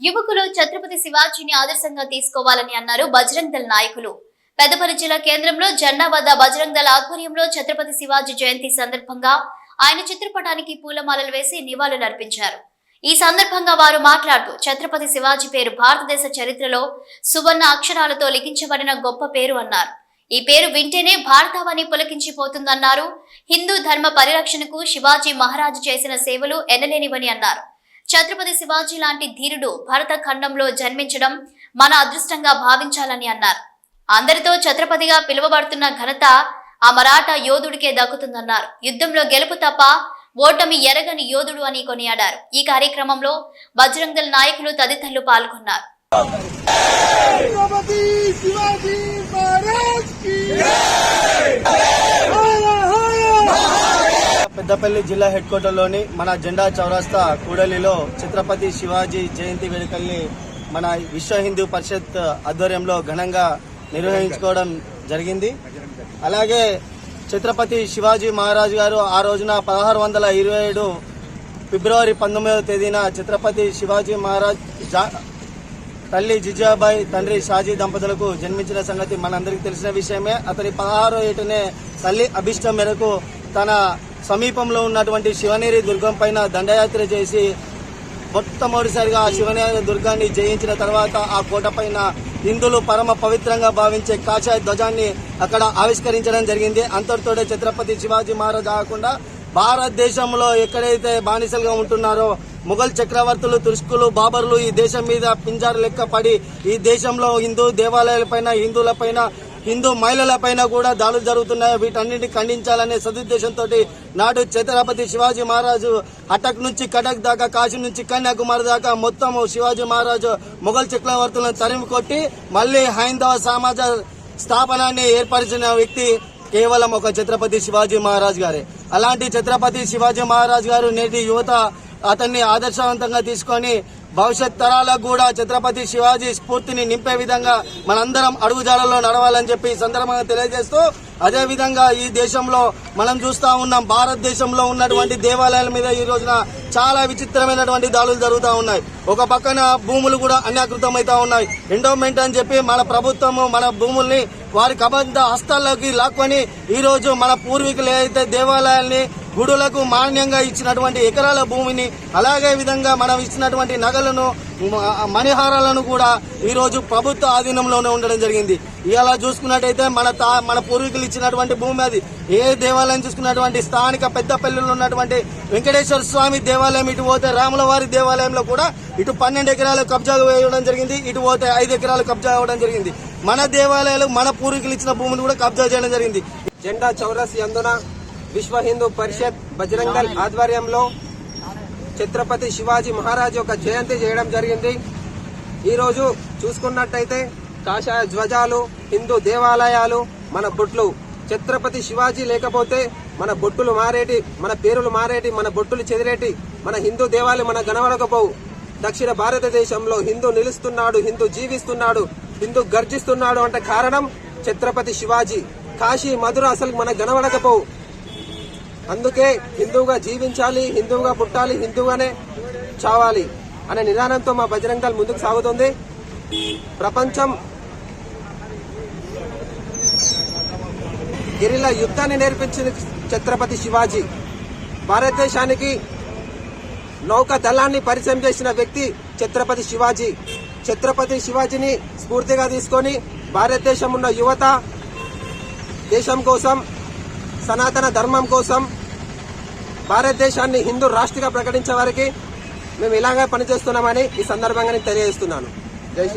యువకులు ఛత్రపతి శివాజీని ఆదర్శంగా తీసుకోవాలని అన్నారు బజరంగ్ దళ్ నాయకులు. పెద్దపల్లి జిల్లా కేంద్రంలో జెండా వద్ద బజరంగ్ దళ ఆధ్వర్యంలో ఛత్రపతి శివాజీ జయంతి సందర్భంగా ఆయన చిత్రపటానికి పూలమాలలు వేసి నివాళులర్పించారు ఈ సందర్భంగా వారు మాట్లాడుతూ ఛత్రపతి శివాజీ పేరు భారతదేశ చరిత్రలో సువర్ణ అక్షరాలతో లిఖించబడిన గొప్ప పేరు అన్నారు. ఈ పేరు వింటేనే భారతావని పులకించిపోతుందన్నారు. హిందూ ధర్మ పరిరక్షణకు శివాజీ మహారాజు చేసిన సేవలు ఎనలేనివని అన్నారు. ఛత్రపతి శివాజీ లాంటి ధీరుడు భరత ఖండంలో జన్మించడం మన అదృష్టంగా భావించాలని అన్నారు. అందరితో ఛత్రపతిగా పిలువబడుతున్న ఘనత ఆ మరాఠా యోధుడికే దక్కుతుందన్నారు. యుద్ధంలో గెలుపు తప్ప ఓటమి ఎరగని యోధుడు అని కొనియాడారు. ఈ కార్యక్రమంలో బజరంగల్ నాయకులు తదితరులు పాల్గొన్నారు. పెద్దపల్లి జిల్లా హెడ్ క్వార్టర్లోని మన జెండా చౌరస్తా కూడలిలో ఛత్రపతి శివాజీ జయంతి వేడుకల్ని మన విశ్వ హిందూ పరిషత్ ఆధ్వర్యంలో ఘనంగా నిర్వహించుకోవడం జరిగింది. అలాగే ఛత్రపతి శివాజీ మహారాజు గారు ఆ రోజున పదహారు వందల ఇరవై ఏడు ఫిబ్రవరి పంతొమ్మిదవ తేదీన ఛత్రపతి శివాజీ మహారాజ్ జా- తల్లి జిజాబాయి తండ్రి షాజీ దంపతులకు జన్మించిన సంగతి మనందరికీ తెలిసిన విషయమే. అతని పదహారో ఏటనే తల్లి అభిష్టం మేరకు తన సమీపంలో ఉన్నటువంటి శివనేరి దుర్గం పైన దండయాత్ర చేసి మొట్టమొదటిసారిగా ఆ శివనేరి దుర్గాన్ని జయించిన తర్వాత ఆ కోట పైన హిందువులు పరమ పవిత్రంగా భావించే కాషాయ ధ్వజాన్ని అక్కడ ఆవిష్కరించడం జరిగింది. అంతటితోడే ఛత్రపతి శివాజీ మహారాజ్ కాకుండా భారతదేశంలో ఎక్కడైతే బానిసలుగా ఉంటున్నారో ముఘల్ చక్రవర్తులు తుర్స్కులు బాబర్లు ఈ దేశం మీద పింజారు లెక్క పడి ఈ దేశంలో హిందూ దేవాలయాలపైన హిందువులపైన హిందూ మహిళలపైన కూడా దాడులు జరుగుతున్నాయి. వీటన్నిటిని ఖండించాలనే సదుద్దేశంతో నాడు ఛత్రపతి శివాజీ మహారాజు అటక్ నుంచి కటక్ దాకా కాశీ నుంచి కన్యాకుమారి దాకా మొత్తం శివాజీ మహారాజు మొఘల్ చక్రవర్తులను తరిమి కొట్టి మళ్ళీ హైందవ సమాజ స్థాపనాన్ని ఏర్పరిచిన వ్యక్తి కేవలం ఒక ఛత్రపతి శివాజీ మహారాజ్ గారే. అలాంటి ఛత్రపతి శివాజీ మహారాజ్ గారు నేటి యువత అతన్ని ఆదర్శవంతంగా తీసుకొని భవిష్యత్ తరాలకు కూడా ఛత్రపతి శివాజీ స్ఫూర్తిని నింపే విధంగా మనందరం అడుగుజాడల్లో నడవాలని చెప్పి సందర్భంగా తెలియజేస్తూ అదేవిధంగా ఈ దేశంలో మనం చూస్తా ఉన్నాం భారతదేశంలో ఉన్నటువంటి దేవాలయాల మీద ఈ రోజున చాలా విచిత్రమైనటువంటి దాడులు జరుగుతూ ఉన్నాయి. ఒక పక్కన భూములు కూడా అన్యాకృతమవుతా ఉన్నాయి. ఎండోమెంట్ అని చెప్పి మన ప్రభుత్వము మన భూముల్ని వారి కబంధ హస్తాల్లోకి లాక్కొని ఈరోజు మన పూర్వీకులు ఏదైతే దేవాలయాల్ని గుడులకు మాన్యంగా ఇచ్చినటువంటి ఎకరాల భూమిని అలాగే విధంగా మనం ఇచ్చినటువంటి నగలను మణిహారాలను కూడా ఈరోజు ప్రభుత్వ ఆధీనంలోనే ఉండడం జరిగింది. ఇలా చూసుకున్నట్టయితే మన తా మన పూర్వీకులు ఇచ్చినటువంటి భూమి అది. ఏ దేవాలయం చూసుకున్నటువంటి స్థానిక పెద్దపల్లిలో ఉన్నటువంటి వెంకటేశ్వర స్వామి దేవాలయం ఇటు పోతే రాములవారి దేవాలయంలో కూడా ఇటు పన్నెండు ఎకరాలు కబ్జా వేయడం జరిగింది ఇటు పోతే ఐదు ఎకరాలు కబ్జా అవ్వడం జరిగింది. మన దేవాలయాలు మన పూర్వీకులు ఇచ్చిన భూమిని కూడా కబ్జా చేయడం జరిగింది. జెండా చౌరస్ యందున విశ్వ హిందూ పరిషత్ బజరంగల్ ఆధ్వర్యంలో ఛత్రపతి శివాజీ మహారాజ్ యొక్క జయంతి చేయడం జరిగింది. ఈరోజు చూసుకున్నట్టయితే కాషాయ ధ్వజాలు హిందూ దేవాలయాలు మన బొట్లు. ఛత్రపతి శివాజీ లేకపోతే మన బొట్టులు మారేటి మన పేరులు మారేటి మన బొట్టులు చెదిరేటి మన హిందూ దేవాలయం మన గణవడకపోవు దక్షిణ భారతదేశంలో హిందూ నిలుస్తున్నాడు హిందూ జీవిస్తున్నాడు హిందూ గర్జిస్తున్నాడు అంటే కారణం ఛత్రపతి శివాజీ. కాశీ మధుర అసలు మన గణవడకపోవు అందుకే హిందువుగా జీవించాలి హిందువుగా పుట్టాలి హిందువుగానే చావాలి అనే నిదానంతో మా బజరంగ దళ్ ముందుకు సాగుతుంది. ప్రపంచం గిరిలా యుద్ధాన్ని నేర్పించింది ఛత్రపతి శివాజీ. భారతదేశానికి నౌక దళాన్ని పరిచయం చేసిన వ్యక్తి ఛత్రపతి శివాజీ. ఛత్రపతి శివాజీని స్ఫూర్తిగా తీసుకొని భారతదేశం ఉన్న యువత దేశం కోసం సనాతన ధర్మం కోసం భారతదేశాన్ని హిందూ రాష్ట్రంగా ప్రకటించే వారికి మేము ఇలాగే పనిచేస్తున్నామని ఈ సందర్భంగా నేను తెలియజేస్తున్నాను.